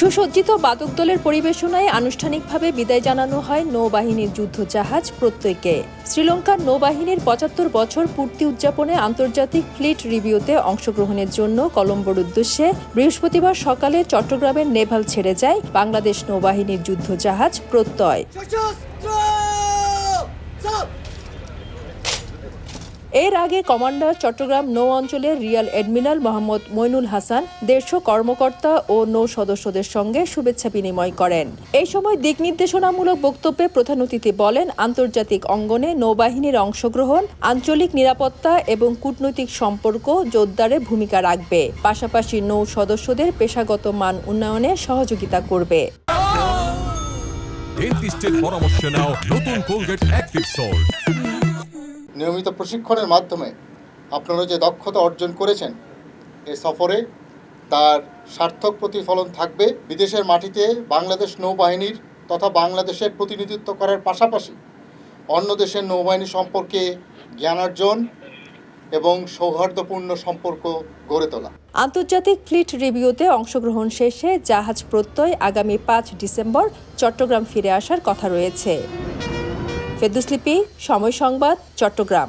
সুসজ্জিত বাদক দলের পরিবেশনায় আনুষ্ঠানিকভাবে বিদায় জানানো হয় নৌবাহিনীর যুদ্ধজাহাজ প্রত্যেকে। শ্রীলঙ্কার নৌবাহিনীর পঁচাত্তর বছর পূর্তি উদযাপনে আন্তর্জাতিক ফ্লিট রিভিউতে অংশগ্রহণের জন্য কলম্বোর উদ্দেশ্যে বৃহস্পতিবার সকালে চট্টগ্রামের নেভাল ছেড়ে যায় বাংলাদেশ নৌবাহিনীর যুদ্ধজাহাজ প্রত্যয়। এর আগে কমান্ডার চট্টগ্রাম নৌ অঞ্চলের রিয়াল এডমিরাল মোহাম্মদ মইনুল হাসান, দেড়শো কর্মকর্তা ও নৌ সদস্যদের সঙ্গে শুভেচ্ছা বিনিময় করেন। এই সময় দিক নির্দেশনামূলক বক্তব্যে প্রধান অতিথি বলেন, আন্তর্জাতিক অঙ্গনে নৌবাহিনীর অংশগ্রহণ, আঞ্চলিক নিরাপত্তা এবং কূটনৈতিক সম্পর্ক জোরদারে ভূমিকা রাখবে। পাশাপাশি নৌ সদস্যদের পেশাগত মান উন্নয়নে সহযোগিতা করবে। ডেন্টিস্টের পরামর্শ নাও নতুন কোলগেট অ্যাক্টিভ সল্ট নিয়মিত প্রশিক্ষণের মাধ্যমে আপনারা যে দক্ষতা অর্জন করেছেন, এ সফরে তার সার্থক প্রতিফলন থাকবে। বিদেশের মাটিতে বাংলাদেশ নৌবাহিনীর তথা বাংলাদেশের প্রতিনিধিত্ব করার পাশাপাশি অন্য দেশের নৌবাহিনী সম্পর্কে জ্ঞানার্জন এবং সৌহার্দ্যপূর্ণ সম্পর্ক গড়ে তোলা। আন্তর্জাতিক ফ্লিট রিভিউতে অংশগ্রহণ শেষে জাহাজ প্রত্যয় আগামী পাঁচ ডিসেম্বর চট্টগ্রাম ফিরে আসার কথা রয়েছে। ফেদুসলিপি সময় সংবাদ চট্টগ্রাম।